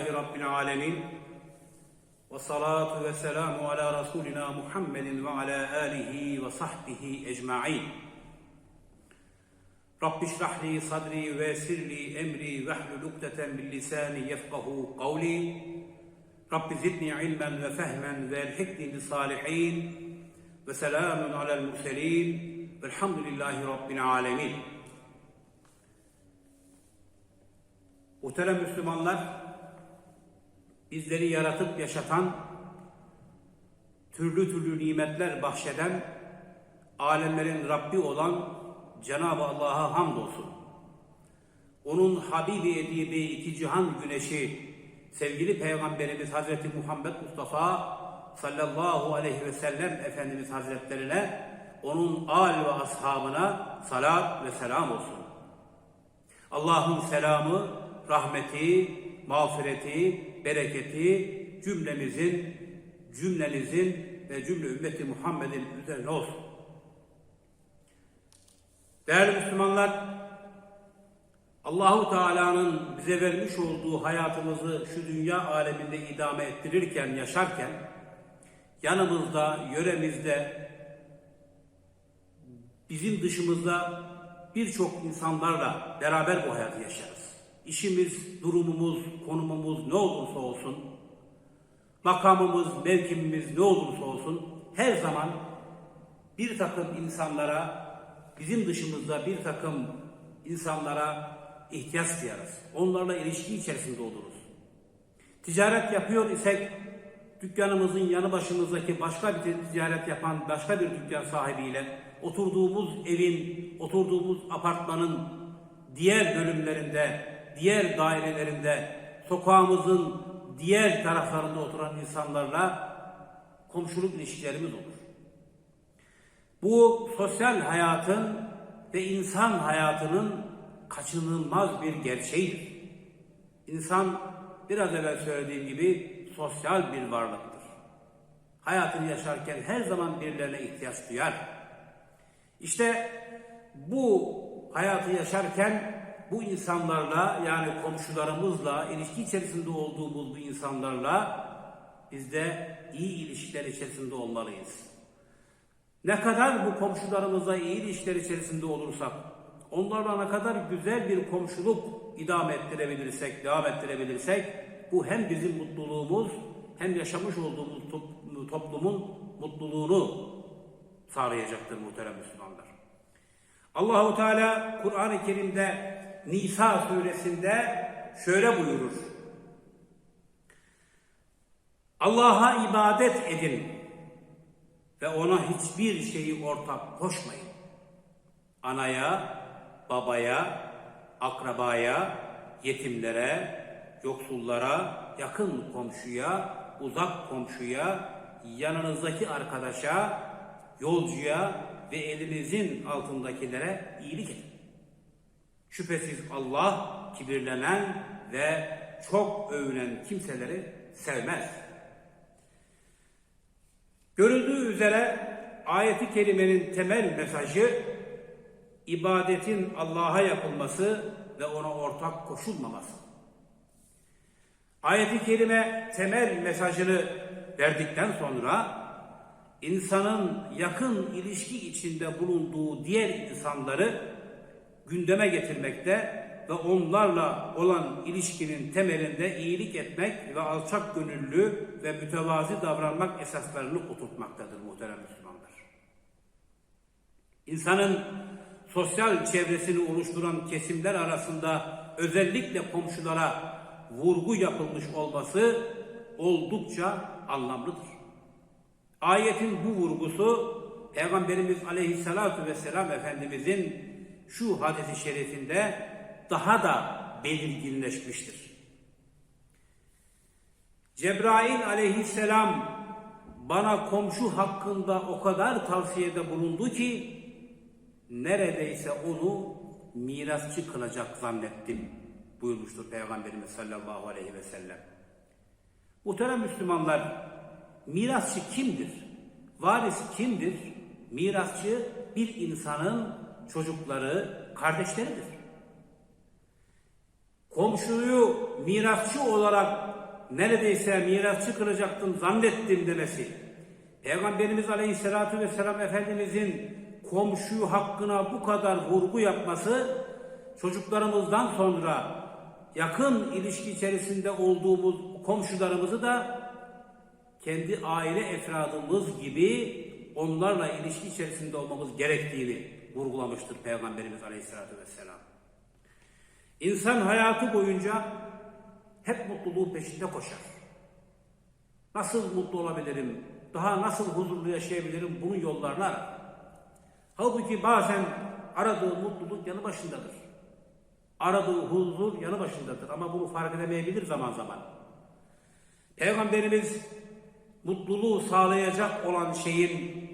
Elhamdülillahi Rabbil alemin. Ve salatu ve selamu ala Resulina Muhammedin ve ala alihi ve sahbihi ecma'in. Rabbi şrahli sadri ve sirli emri ve hlul ukdeten bil lisani yefkahu kavli. Rabbi zidni ilmen ve fehmen ve elhikni bis salihin. Ve selamun alel murselin. Velhamdülillahi Rabbil alemin. Muhterem Müslümanlar, bizleri yaratıp yaşatan, türlü türlü nimetler bahşeden, alemlerin Rabbi olan Cenab-ı Allah'a hamdolsun. Onun Habibi Edibi iki cihan güneşi, sevgili Peygamberimiz Hazreti Muhammed Mustafa sallallahu aleyhi ve sellem Efendimiz Hazretlerine, onun âl ve ashabına salat ve selam olsun. Allah'ın selamı, rahmeti, mağfireti, bereketi cümlemizin, cümlenizin ve cümle ümmeti Muhammed'in üzerine olsun. Değerli Müslümanlar, Allahu Teala'nın bize vermiş olduğu hayatımızı şu dünya aleminde idame ettirirken, yaşarken, yanımızda, yöremizde, bizim dışımızda birçok insanlarla beraber bu hayatı yaşarız. İşimiz, durumumuz, konumumuz ne olursa olsun, makamımız, mevkimimiz ne olursa olsun, her zaman bir takım insanlara, bizim dışımızda bir takım insanlara ihtiyaç duyarız. Onlarla ilişki içerisinde oluruz. Ticaret yapıyor isek, dükkanımızın yanı başımızdaki başka bir ticaret yapan başka bir dükkan sahibiyle, oturduğumuz evin, oturduğumuz apartmanın diğer bölümlerinde, diğer dairelerinde, sokağımızın diğer taraflarında oturan insanlarla komşuluk ilişkilerimiz olur. Bu sosyal hayatın ve insan hayatının kaçınılmaz bir gerçeğidir. İnsan biraz evvel söylediğim gibi sosyal bir varlıktır. Hayatını yaşarken her zaman birilerine ihtiyaç duyar. İşte bu hayatı yaşarken bu insanlarla yani komşularımızla ilişki içerisinde olduğumuz bu insanlarla biz de iyi ilişkiler içerisinde olmalıyız. Ne kadar bu komşularımızla iyi ilişkiler içerisinde olursak, onlarla ne kadar güzel bir komşuluk idame ettirebilirsek, devam ettirebilirsek, bu hem bizim mutluluğumuz hem yaşamış olduğumuz toplumun mutluluğunu sağlayacaktır muhterem Müslümanlar. Allahu Teala Kur'an-ı Kerim'de Nisa suresinde şöyle buyurur. Allah'a ibadet edin ve ona hiçbir şeyi ortak koşmayın. Anaya, babaya, akrabaya, yetimlere, yoksullara, yakın komşuya, uzak komşuya, yanınızdaki arkadaşa, yolcuya ve elinizin altındakilere iyilik edin. Şüphesiz Allah kibirlenen ve çok övünen kimseleri sevmez. Görüldüğü üzere ayeti kerimenin temel mesajı ibadetin Allah'a yapılması ve ona ortak koşulmaması. Ayeti kerime temel mesajını verdikten sonra insanın yakın ilişki içinde bulunduğu diğer insanları gündeme getirmekte ve onlarla olan ilişkinin temelinde iyilik etmek ve alçak gönüllü ve mütevazi davranmak esaslarını oturtmaktadır muhterem Müslümanlar. İnsanın sosyal çevresini oluşturan kesimler arasında özellikle komşulara vurgu yapılmış olması oldukça anlamlıdır. Ayetin bu vurgusu Peygamberimiz Aleyhisselatü Vesselam Efendimizin şu hadisi şerifinde daha da belirginleşmiştir. Cebrail aleyhisselam bana komşu hakkında o kadar tavsiyede bulundu ki neredeyse onu mirasçı kılacak zannettim buyurmuştur Peygamberimiz sallallahu aleyhi ve sellem. Muhterem Müslümanlar, mirasçı kimdir? Varis kimdir? Mirasçı bir insanın çocukları, kardeşleridir. komşuyu mirasçı olarak neredeyse mirasçı kılacaktım zannettim demesi, Peygamberimiz Aleyhisselatü Vesselam Efendimizin komşu hakkına bu kadar vurgu yapması, çocuklarımızdan sonra yakın ilişki içerisinde olduğumuz komşularımızı da kendi aile efradımız gibi onlarla ilişki içerisinde olmamız gerektiğini vurgulamıştır Peygamberimiz Aleyhisselatü Vesselam. İnsan hayatı boyunca hep mutluluğun peşinde koşar. Nasıl mutlu olabilirim? Daha nasıl huzurlu yaşayabilirim? Bunun yollarını arar. Halbuki bazen aradığı mutluluk yanı başındadır. Aradığı huzur yanı başındadır ama bunu fark edemeyebilir zaman zaman. Peygamberimiz mutluluğu sağlayacak olan şeyin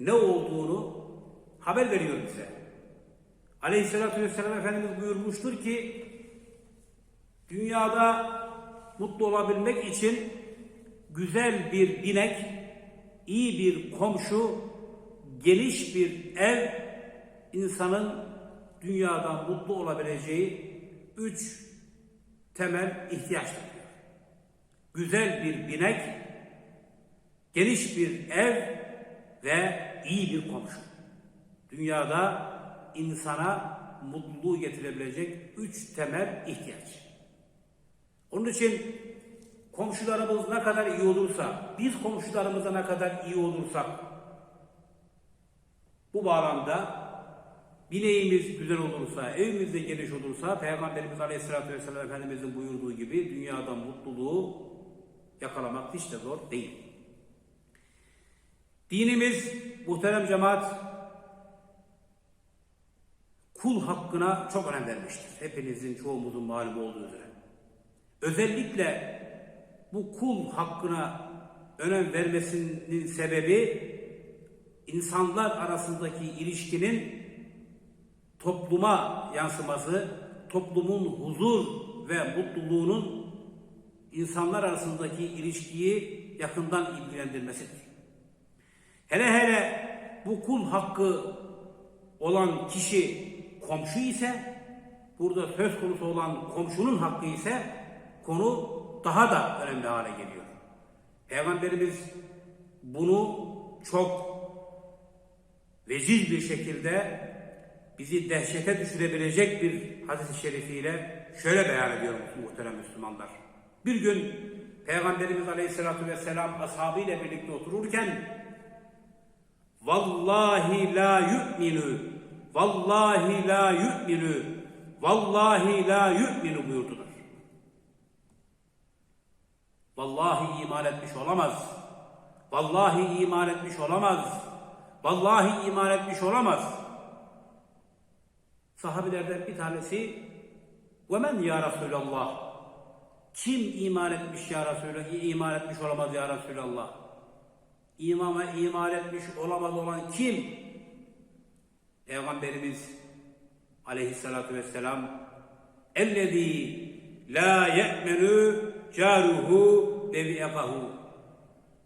ne olduğunu haber veriyor bize. Aleyhissalatü vesselam Efendimiz buyurmuştur ki dünyada mutlu olabilmek için güzel bir binek, iyi bir komşu, geniş bir ev insanın dünyada mutlu olabileceği üç temel ihtiyaçtır. Güzel bir binek, geniş bir ev ve iyi bir komşu. Dünyada insana mutluluğu getirebilecek üç temel ihtiyaç. Onun için komşularımız ne kadar iyi olursa, biz komşularımıza ne kadar iyi olursak, bu bağlamda bineğimiz güzel olursa, evimiz de geniş olursa, Peygamberimiz Aleyhisselatü Vesselam Efendimizin buyurduğu gibi dünyada mutluluğu yakalamak hiç de zor değil. Dinimiz muhterem cemaat kul hakkına çok önem vermiştir. Hepinizin çoğumuzun malum olduğu üzere. Özellikle bu kul hakkına önem vermesinin sebebi insanlar arasındaki ilişkinin topluma yansıması, toplumun huzur ve mutluluğunun insanlar arasındaki ilişkiyi yakından ilgilendirmesidir. Hele hele bu kul hakkı olan kişi komşu ise, burada söz konusu olan komşunun hakkı ise konu daha da önemli hale geliyor. Peygamberimiz bunu çok veciz bir şekilde bizi dehşete düşürebilecek bir hadis-i şerifiyle şöyle beyan ediyor muhterem Müslümanlar. Bir gün Peygamberimiz Aleyhisselatü Vesselam ashabıyla birlikte otururken Vallahi la yu'minu Vallahi la yu'minu Vallahi la yu'minu buyurdular. Vallahi iman etmiş olamaz. Vallahi iman etmiş olamaz. Vallahi iman etmiş olamaz. Sahabilerden bir tanesi ve men ya Resulallah kim iman etmiş ya Resulallah iman etmiş olamaz ya Resulallah imama iman etmiş olamaz olan kim Peygamberimiz aleyhissalatu vesselam ellezî la ye'menü caruhu deviyakahu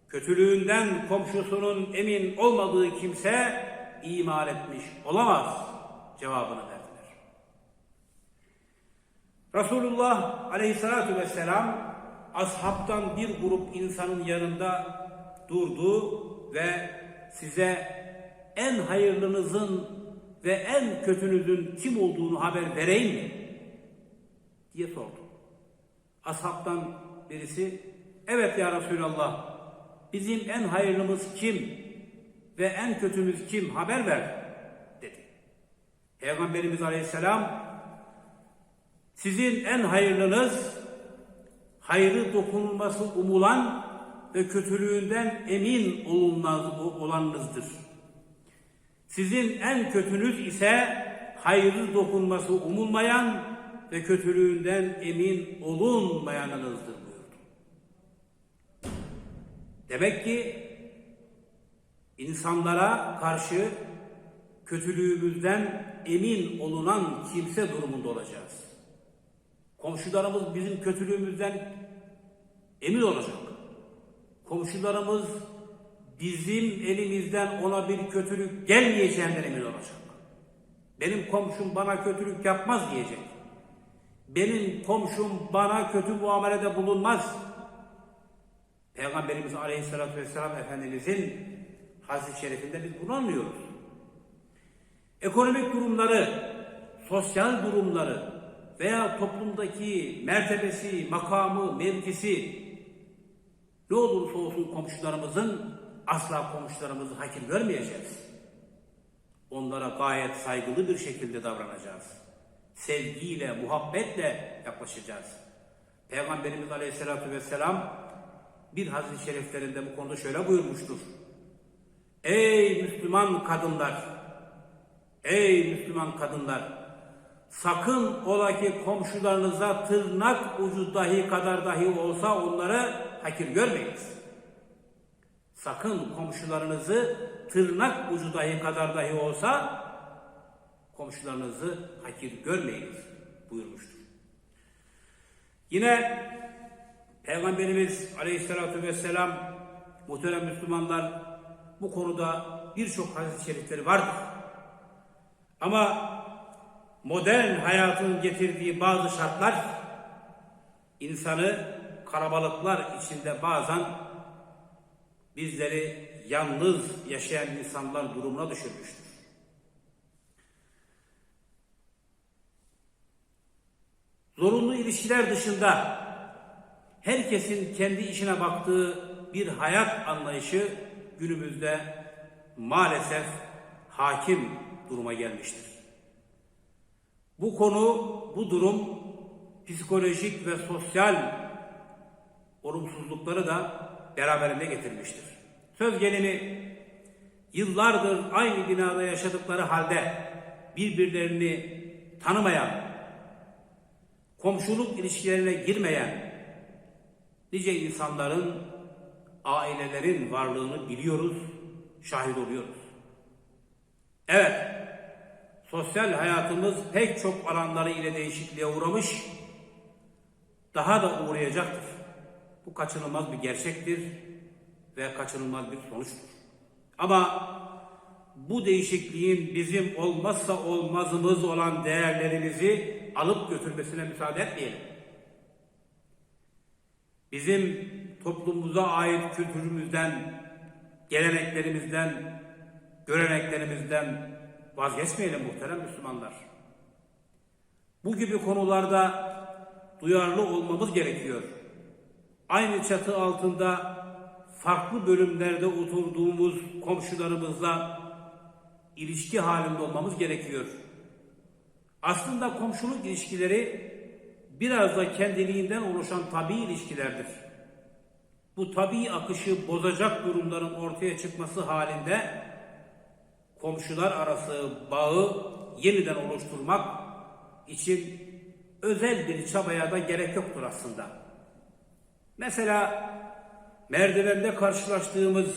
kötülüğünden komşusunun emin olmadığı kimse iman etmiş olamaz cevabını verdiler. Resulullah aleyhissalatu vesselam ashabtan bir grup insanın yanında durdu ve size en hayırlınızın ve en kötünüzün kim olduğunu haber vereyim mi? diye sordu. Ashabtan birisi evet ya Resulallah bizim en hayırlımız kim ve en kötümüz kim haber ver dedi. Peygamberimiz Aleyhisselam sizin en hayırlınız hayrı dokunulması umulan ve kötülüğünden emin olunmaz olanınızdır. Sizin en kötünüz ise hayrı dokunması umulmayan ve kötülüğünden emin olunmayanınızdır buyurdu. Demek ki insanlara karşı kötülüğümüzden emin olunan kimse durumunda olacağız. Komşularımız bizim kötülüğümüzden emin olacak. Komşularımız bizim elimizden ona bir kötülük gelmeyeceğinden emin olacak. Benim komşum bana kötülük yapmaz diyecek. benim komşum bana kötü muamelede bulunmaz. Peygamberimiz Aleyhisselatü Vesselam Efendimizin hadis-i şerifinde biz bunu anlıyoruz. Ekonomik durumları, sosyal durumları veya toplumdaki mertebesi, makamı, mevkisi ne olursa olsun komşularımızın asla komşularımızı hakir görmeyeceğiz. Onlara gayet saygılı bir şekilde davranacağız. Sevgiyle, muhabbetle yaklaşacağız. Peygamberimiz Aleyhisselatü Vesselam bir hadis-i şeriflerinde bu konuda şöyle buyurmuştur. Ey Müslüman kadınlar! Ey Müslüman kadınlar! Sakın ola ki komşularınıza tırnak ucu dahi kadar dahi olsa onları hakir görmeyiniz. Sakın komşularınızı tırnak ucu dahi kadar dahi olsa komşularınızı hakir görmeyiniz buyurmuştur. Yine Peygamberimiz Aleyhisselatü Vesselam muhterem Müslümanlar bu konuda birçok hadis-i şerifleri vardır. Ama modern hayatın getirdiği bazı şartlar insanı kalabalıklar içinde bazen bizleri yalnız yaşayan insanlar durumuna düşürmüştür. Zorunlu ilişkiler dışında herkesin kendi işine baktığı bir hayat anlayışı günümüzde maalesef hakim duruma gelmiştir. Bu konu, bu durum psikolojik ve sosyal olumsuzlukları da beraberinde getirmiştir. Söz gelimi yıllardır aynı binada yaşadıkları halde birbirlerini tanımayan, komşuluk ilişkilerine girmeyen nice insanların, ailelerin varlığını biliyoruz, şahit oluyoruz. Evet, sosyal hayatımız pek çok alanları ile değişikliğe uğramış, daha da uğrayacaktır. Bu kaçınılmaz bir gerçektir ve kaçınılmaz bir sonuçtur. Ama bu değişikliğin bizim olmazsa olmazımız olan değerlerimizi alıp götürmesine müsaade etmeyelim. Bizim toplumumuza ait kültürümüzden, geleneklerimizden, göreneklerimizden vazgeçmeyelim muhterem Müslümanlar. Bu gibi konularda duyarlı olmamız gerekiyor. Aynı çatı altında farklı bölümlerde oturduğumuz komşularımızla ilişki halinde olmamız gerekiyor. Aslında komşuluk ilişkileri biraz da kendiliğinden oluşan tabi ilişkilerdir. Bu tabi akışı bozacak durumların ortaya çıkması halinde komşular arası bağı yeniden oluşturmak için özel bir çabaya da gerek yoktur aslında. Mesela merdivende karşılaştığımız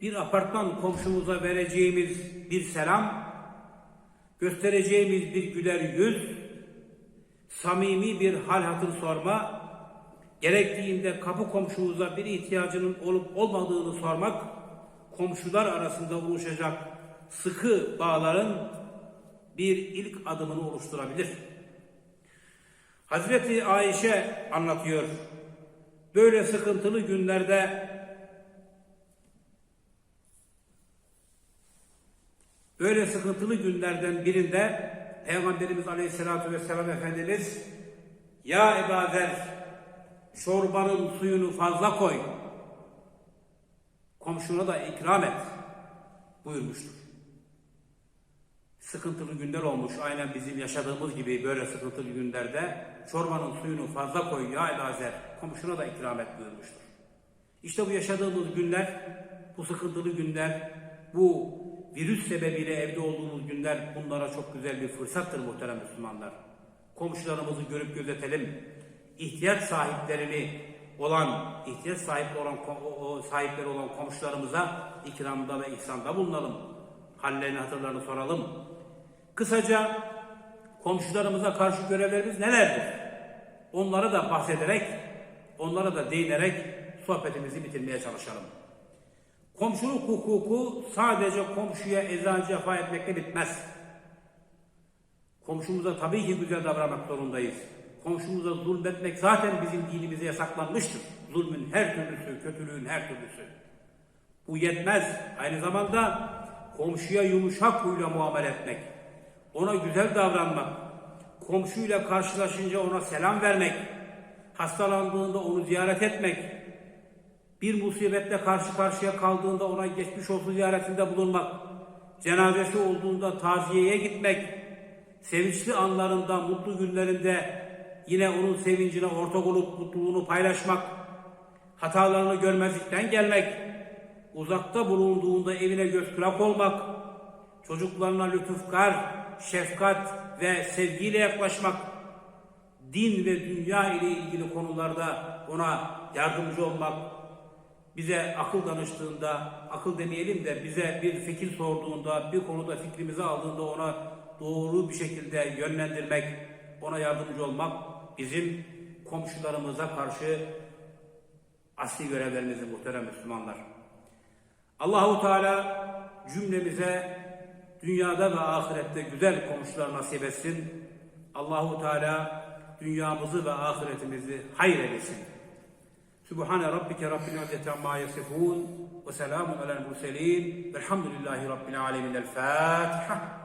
bir apartman komşumuza vereceğimiz bir selam, göstereceğimiz bir güler yüz, samimi bir hal hatır sorma, gerektiğinde kapı komşumuza bir ihtiyacının olup olmadığını sormak, komşular arasında oluşacak sıkı bağların bir ilk adımını oluşturabilir. Hazreti Ayşe anlatıyor. Böyle sıkıntılı günlerde böyle sıkıntılı günlerden birinde Peygamberimiz Aleyhisselatü Vesselam Efendimiz Ya Ebu çorbanın suyunu fazla koy komşuna da ikram et buyurmuştur. Sıkıntılı günler olmuş aynen bizim yaşadığımız gibi böyle sıkıntılı günlerde çorbanın suyunu fazla koy ya Ebu Zer komşuna da ikram et buyurmuştur. İşte bu yaşadığımız günler, bu sıkıntılı günler, bu virüs sebebiyle evde olduğumuz günler bunlara çok güzel bir fırsattır muhterem Müslümanlar. Komşularımızı görüp gözetelim. İhtiyaç sahiplerini olan, ihtiyaç sahipleri olan, sahipleri olan komşularımıza ikramda ve ihsanda bulunalım. Hallerini, hatırlarını soralım. Kısaca komşularımıza karşı görevlerimiz nelerdir? Onları da bahsederek, onlara da değinerek sohbetimizi bitirmeye çalışalım. Komşuluk hukuku sadece komşuya eza cefa etmekle bitmez. Komşumuza tabii ki güzel davranmak zorundayız. komşumuza zulmetmek zaten bizim dinimize yasaklanmıştır. Zulmün her türlüsü, kötülüğün her türlüsü. Bu yetmez. Aynı zamanda komşuya yumuşak huyla muamele etmek, ona güzel davranmak, komşuyla karşılaşınca ona selam vermek, hastalandığında onu ziyaret etmek, bir musibetle karşı karşıya kaldığında ona geçmiş olsun ziyaretinde bulunmak, cenazesi olduğunda taziyeye gitmek, sevinçli anlarında, mutlu günlerinde yine onun sevincine ortak olup mutluluğunu paylaşmak, hatalarını görmezlikten gelmek, uzakta bulunduğunda evine göz kulak olmak, çocuklarına lütufkar, şefkat ve sevgiyle yaklaşmak, din ve dünya ile ilgili konularda ona yardımcı olmak, bize akıl danıştığında, akıl demeyelim de bize bir fikir sorduğunda, bir konuda fikrimizi aldığında ona doğru bir şekilde yönlendirmek, ona yardımcı olmak bizim komşularımıza karşı asli görevlerimizi muhterem Müslümanlar. Allahu Teala cümlemize dünyada ve ahirette güzel komşular nasip etsin. Allahu Teala dünyamızı ve ahiretimizi hayır eylesin. Sübhane rabbike rabbil izzati amma yasifun ve selamun alel murselin. Velhamdülillahi rabbil alamin. El Fatiha.